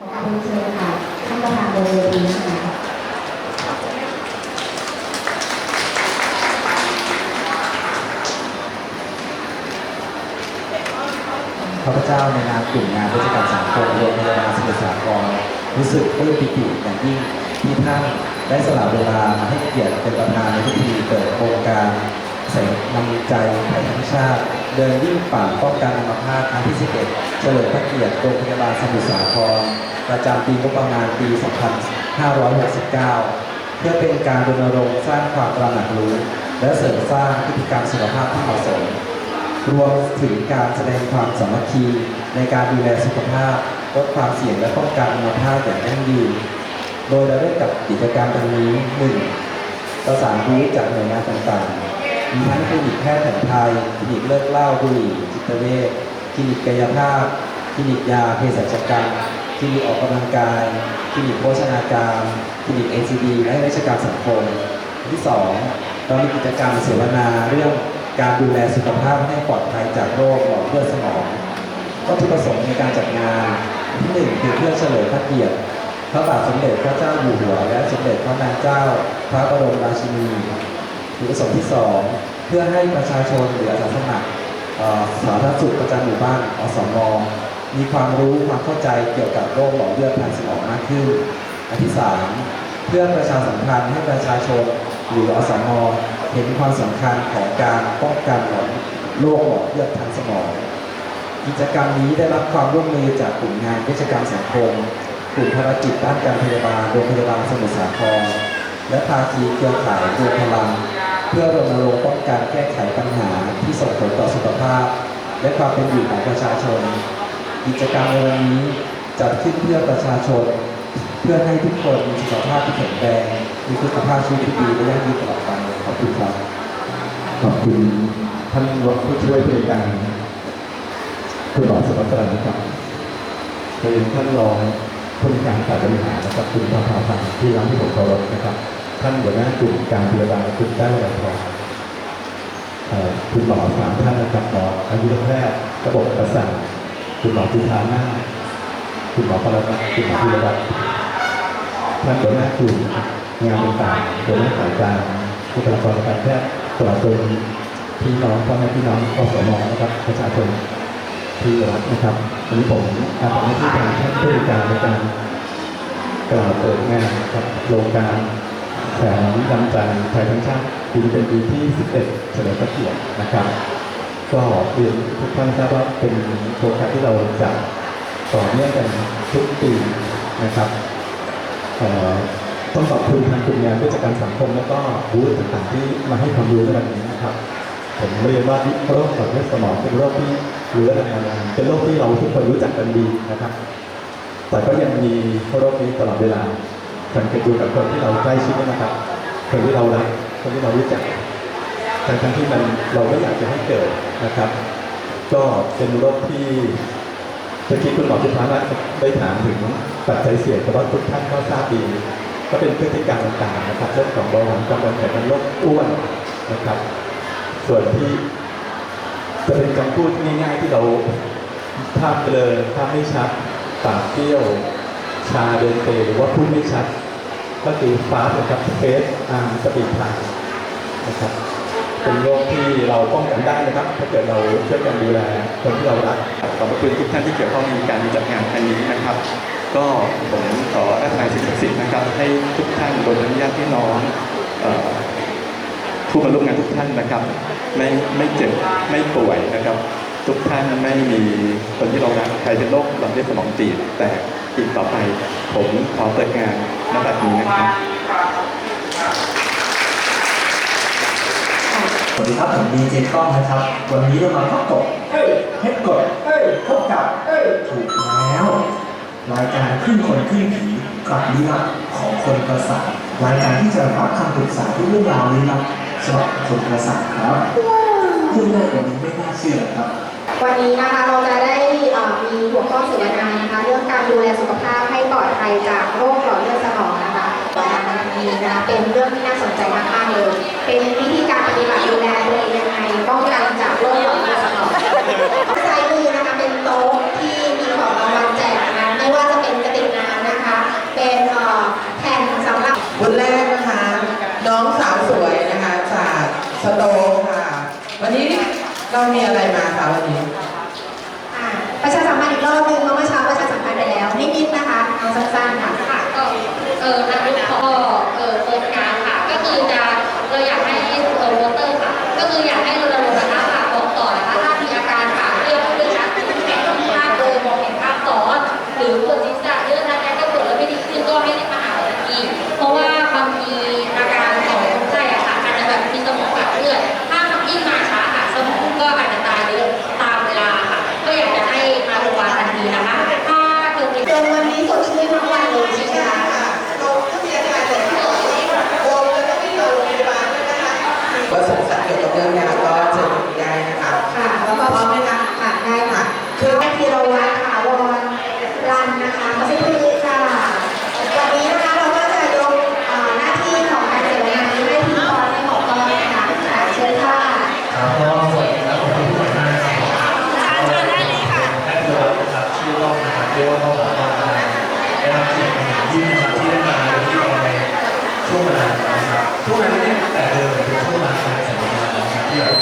รียนเชิญค่ะท่านประธานบนเวทีนะคะข้าพเจ้าในนามกลุ่มงานราชการสังคมโรงพยาบาลสมุทรสาครรู้สึกปลื้มปิติอย่างยิ่งที่ท่านได้สละเวลามาให้เกียรติเป็นประธานในพิธีเปิดโครงการแสงนำใจไทยทั้งชาติ เดินวิ่งป่าป้องกันอัมพาตครั้งที่ 11 เฉลิมพระเกียรติโรงพยาบาลสมุทรสาครประจำปีงบประมาณปี 2569 เพื่อเป็นการรณรงค์สร้างความตระหนักรู้ และเสริมสร้างพฤติกรรมสุขภาพที่เหมาะสม รวมถึงการแสดงความสามัคคีในการดูแลสุขภาพลดความเสี่ยงและป้องกันอัมพาตอย่างยั่งยืน โดยเราได้กับกิจกรรมดังนี้ 1. ประสานรู้จากหน่วยงานต่างๆ มีทั้งคลินิกแพทย์แผนไทยคลินิกเลิกเหล้าบุหรี่จิตเวช ลินิกกายภาพ คลินิกยาเภสัชกรรม คลินิกออกกำลังกาย คลินิกโภชนาการ คลินิก NCD และราชการสังคม ที่2เรามีกิจกรรมเสวนาเรื่องการดูแลสุขภาพให้ปลอดภัยจากโรคหลอดเลือดสมองวัตถุประสงค์ในการจัดงานที่หนึ่งคือเพื่อเฉลิมพระเกียรติพระบาทสมเด็จพระเจ้าอยู่หัว และสมเด็จพระนางเจ้า พระบรมราชินีวัตถุประสงค์ที่สองเพื่อให้ประชาชนหรืออาสาสมัคร สาธารณสุขประจำหมู่บ้านอสมมีความรู้ความเข้าใจเกี่ยวกับโรคหลอดเลือดทางสมองมากขึ้น อันที่สามเพื่อประชาสัมพันธ์ให้ประชาชนหรืออสมเห็นความสำคัญของการป้องกันโรคหลอดเลือดทางสมอง กิจกรรมนี้ได้รับความร่วมมือจากกลุ่มงานกิจกรรมสังคมกลุ่มภารกิจด้านการพยาบาลโรงพยาบาลสมุทรสาครและภาคีเครือข่ายรวมพลัง เพื่อรณรงค์ป้องกันแก้ไขปัญหาที่ส่งผลต่อสุขภาพ และความเป็นอยู่ของประชาชน กิจกรรมในวันนี้จัดขึ้นเพื่อประชาชน เพื่อให้ทุกคนมีสุขภาพที่แข็งแรงมีคุณภาพชีวิตที่ดีและยั่งยืนตลอดไปขอบคุณครับขอบคุณท่านรองผู้ช่วยผู้ในวยการคุณหมอสุภัสสรานะครับเรียนท่านรองผู้ในวยการฝ่ายบริหารนะครับคุณพระพาพันธ์ที่รักที่ผมเคารพนะครับ ท่านหัวหน้ากลุ่มการพยาบาลคุณแต้วแหวนทองคุณหมอสามท่านนะครับหมออายุรแพทย์ระบบประสาทคุณหมอจุธานาคุณหมอปรมัตถ์คุณหมอพิรวัตรท่านหัวหน้ากลุ่มงานต่างๆหัวหน้าฝ่ายการบุคลากรทางการแพทย์ตลอดจนพี่น้องพ่อแม่พี่น้องอสมนะครับประชาชนที่รักนะครับวันนี้ผมอาสาที่ทางท่านผู้การในการกล่าวเปิดงานกับโครงการ แสงดำจันไทยทั้งชาติปีนี้เป็นปีที่ 11 เฉลิมพระเกียรตินะครับ ก็เรียนทุกท่านทราบว่าเป็นโครงการที่เราจะต่อเนื่องกันทุกปีนะครับต้องขอบคุณทางกลุ่มงานราชการสังคม แล้วก็บูธต่างๆที่มาให้ความรู้ในวันนี้นะครับ ผมเรียนว่าโรคหลอดเลือดสมองเป็นโรคที่เรื้อรังมานานเป็นโรคที่เราทุกคนรู้จักกันดีนะครับ แต่ก็ยังมีโรคนี้ตลอดเวลา สังเกตดูกับคนที่เราใกล้ชิดนะครับคนที่เรารักคนที่เรารู้จักทั้งทั้งที่มันเราไม่อยากจะให้เกิดนะครับ ก็เป็นโรคที่เมื่อกี้คุณหมอจุฬาลักษณ์ได้ถามถึงปัจจัยเสี่ยงแต่ว่าทุกท่านก็ทราบดีก็เป็นพฤติกรรมต่างๆนะครับเรื่องของเบาหวานความดันไขมันโรคอ้วนนะครับ ส่วนที่จะเป็นคำพูดง่ายๆที่เราภาพเบลอภาพไม่ชัดปากเปรี้ยว ชาเดินเตหรือว่าพูดไม่ชัด ก็คือฟ้านะครับเฟสอาร์มสปีดทางนะครับเป็นโรคที่เราป้องกันได้นะครับ ถ้าเกิดเราช่วยกันดูแลคนที่เรารักขอบพระคุณทุกท่านที่เกี่ยวข้องในการจัดงานครั้งนี้นะครับ ก็ผมขอรัตนาสิ่งศักดิ์สิทธิ์นะครับ ให้ทุกท่านรวมทั้งญาติพี่น้องผู้มาร่วมงานทุกท่านนะครับ ไม่ไม่เจ็บไม่ป่วยนะครับ ทุกท่านไม่มีคนที่เรารักใครเป็นโรคหลอดเลือดสมองตีบแต่อีกต่อไปผมขอเปิดงานณบัดนี้นะครับสวัสดีครับผมดีเจกล้องนะครับ วันนี้เรามาพบกับเอ้ยเฮ็ดกดเอ้ยพบกับเอ้ยถูกแล้ว รายการขึ้นคนขึ้นผีกับลี้ลับของคนประสาทรายการที่จะรับคำปรึกษาทุกเรื่องราวลี้ลับสำหรับคนประสาทครับพูดได้วันนี้ไม่น่าเชื่อครับ วันนี้นะคะเราจะได้มีหัวข้อเสวนานะคะเรื่องการดูแลสุขภาพให้ปลอดภัยจากโรคหลอดเลือดสมองนะคะวันนี้นะเป็นเรื่องที่น่าสนใจมากๆเลย เป็นวิธีการปฏิบัติดูแลตัวเองยังไงป้องกันจากโรคหลอดเลือดสมองซ้ายมือนะคะเป็นโต๊ะที่มีของรางวัลแจกนะไม่ว่าจะเป็นกระติกน้ำนะคะ เป็นแผ่นสำหรับวันแรกนะคะ น้องสาวสวยนะคะจากสโตค่ะ วันนี้ เรามีอะไรมาคะวันนี้ อ่าประชาสัมพันธ์อีกรอบนึงเพราะเมื่อเช้าประชาสัมพันธ์ไปแล้วนิดๆนะคะเอาสั้นๆค่ะ ค่ะก็เออ จนวันนี้สด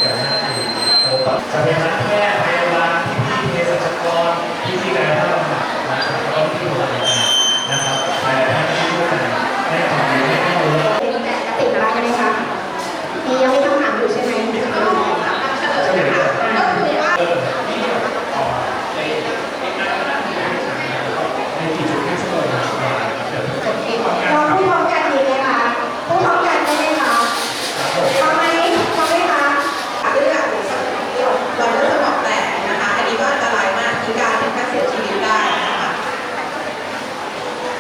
นะครับที่ราจะนั่งคุยเราปรับจะเป็นนักแพทย์พยาบาลพี่ๆเภสัชกรพี่ๆกายภาพบำบัดนะครับแล้วก็พี่โรงพยาบาลนะครับหลายๆท่านที่ช่วยกันให้ความรู้ให้ข้อมูล มีแต่กระติกอะไรกันไหมคะมียังมีคำถามอยู่ใช่ไหมก็คือว่าเราพูดพร้อมกันดีไหมคะพูดพร้อมกันได้ไหมคะทำไหมทำไหมคะ เลือดหรือหลอดเลือดสมองแตกนะคะ อันนี้ก็อันตรายมากมีการถึงการเสียชีวิตได้นะคะ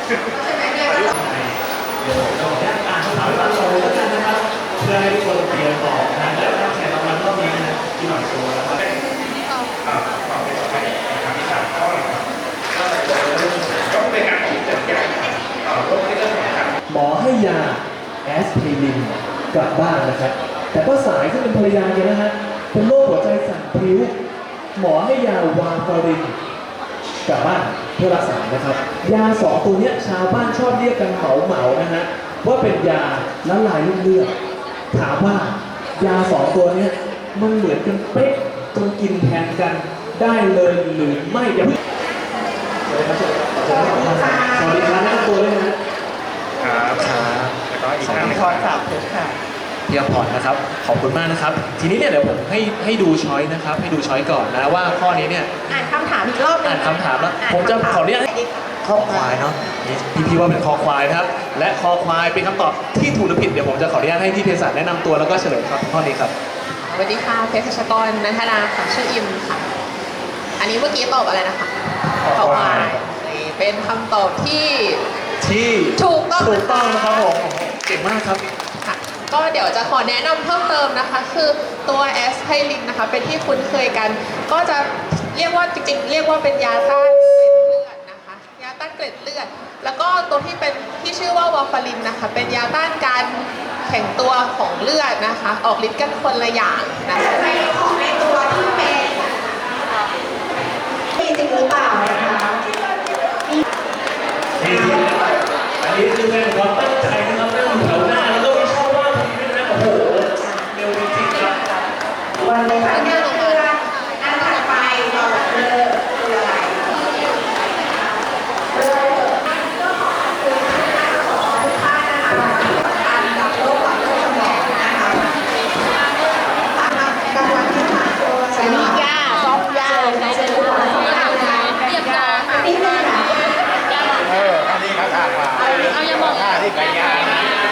เพราะฉะนั้นเนี่ยก็ต้องเดี๋ยวผมจะอ่านคำถามให้ฟังก่อนเลยแล้วกันนะครับ เพื่อให้ทุกคนเตรียมตอบนะและรับแขกรางวัลรอบนี้นะที่หน่อยตัวนะครับหมอให้ยาแอสไพรินกลับบ้านนะครับ แต่ก็สายซึ่งเป็นภรรยาแกนะฮะเป็นโรคหัวใจสั่นพลิ้วหมอให้ยาวาฟารินกลับบ้าน เพื่อรักษานะครับ ยาสองตัวเนี้ยชาวบ้านชอบเรียกกันเหมาเหมาๆนะฮะว่าเป็นยาละลายริ่มเลือดถามว่ายาสองตัวเนี้ยมันเหมือนกันเป๊ะจนกินแทนกันได้เลยหรือไม่อย่าเพิ่งสวัสดีครับสวัสดีครับสวัสดีครับแนะนำตัวด้วยนะครับครับแล้วก็อีกท่านหนึ่งขอสาม เพชรค่ะพี่อภรนะครับ ขอบคุณมากนะครับ ทีนี้เนี่ยเดี๋ยวผมให้ให้ดูช้อยนะครับ ให้ดูช้อยก่อนนะว่าข้อนี้เนี่ยอ่านคำถามอีกรอบหนึงอ่านคำถามแล้วผมจะขออนุญาตให้ข้อควายเนาะพี่พี่ว่าเป็นคอควายนะครับ และคอควายเป็นคำตอบที่ถูกหรือผิดเดี๋ยวผมจะขออนุญาตให้พี่เภสัชแนะนำตัวแล้วก็เฉลยครับข้อนี้ครับสวัสดีค่ะเภสัชกรนันทนาค่ะชื่ออิมค่ะ อันนี้เมื่อกี้ตอบอะไรนะคะขอควายนี่เป็นคำตอบที่ที่ถูกต้องถูกต้องนะครับผมเก่งมากครับค่ะ ก็เดี๋ยวจะขอแนะนำเพิ่มเติมนะคะ คือตัวแอสไพรินนะคะ เป็นที่คุ้นเคยกัน ก็จะเรียกว่าจริงๆ เรียกว่าเป็นยาต้านเกล็ดเลือดนะคะยาต้านเกล็ดเลือด แล้วก็ตัวที่เป็นที่ชื่อว่าวาฟารินนะคะ เป็นยาต้านการแข็งตัวของเลือดนะคะ ออกฤทธิ์กันคนละอย่างนะคะในของในตัวที่เป็นมีจริงหรือเปล่านะคะนี่อันนี้คือแม่ความตั้งใจนะครับนั่งอยู่แถวหน้าแล้วก็มีช่องว่างพอดีด้วยนะโอ้โหเร็วจริงๆครับ วันเลยค่ะ อันนี้คืออันถัดไปหลอดเลือดคืออะไร การกับโรคหลอดเลือดสมองนะคะกำลังที่ผ่านตัวใช้ยาซ้อมยาใช้เป็นหัวสำคัญนะ เรียบร้อยค่ะ นี่นี่ค่ะ เอาถามว่าเอย่ามองอ่านี่ไง